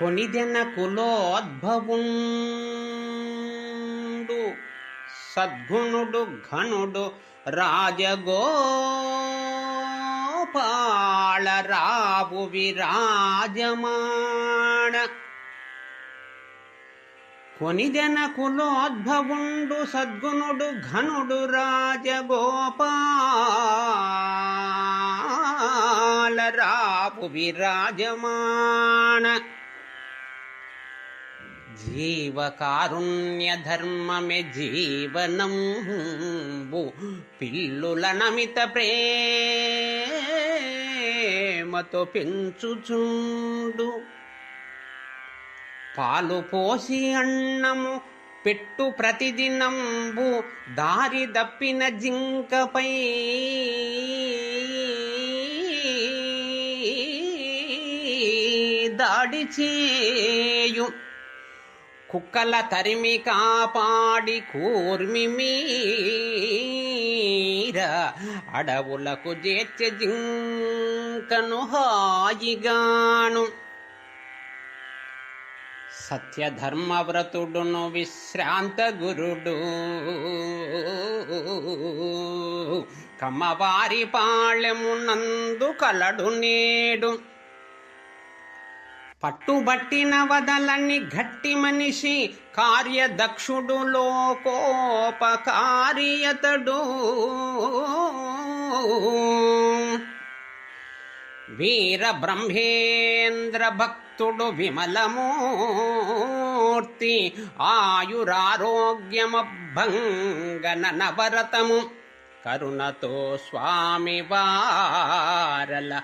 కొనిదెన కులోద్భవుండు. సద్గుణుడు ఘనుడు రాజగోపాళ రావు విరాజమాణ కొనిదెన కులోద్భవుండు సద్గుణుడు ఘనుడు రాజగోపాల రావు విరాజమాణ జీవకారుణ్యధర్మమే జీవనంబు పిల్లుల నమిత ప్రేమతో పెంచుచుండు. పాలు పోసి అన్నము పెట్టు ప్రతిదినంబు దారి దప్పిన జింకపై దాడి చేయు కుక్కల తరిమి కాపాడి కూర్మి మీర అడవులకు చేర్చె జింకను హాయిగాను. సత్యధర్మవ్రతుడును విశ్రాంత గురుడు. కమ్మవారి పాళెమునందు కలడు నేడు. పట్టుబట్టిన వదలని గట్టి మనిషి కార్యదక్షుడు లోకోపకార్యతడు. వీర బ్రహ్మేంద్ర భక్తుడు విమలమూర్తి ఆయురారోగ్యమభంగన నవరతము కరుణతో స్వామి వెల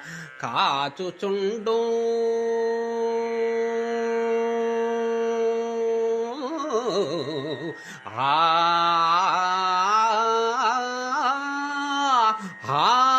కాచుచుండు. ఆ ఆ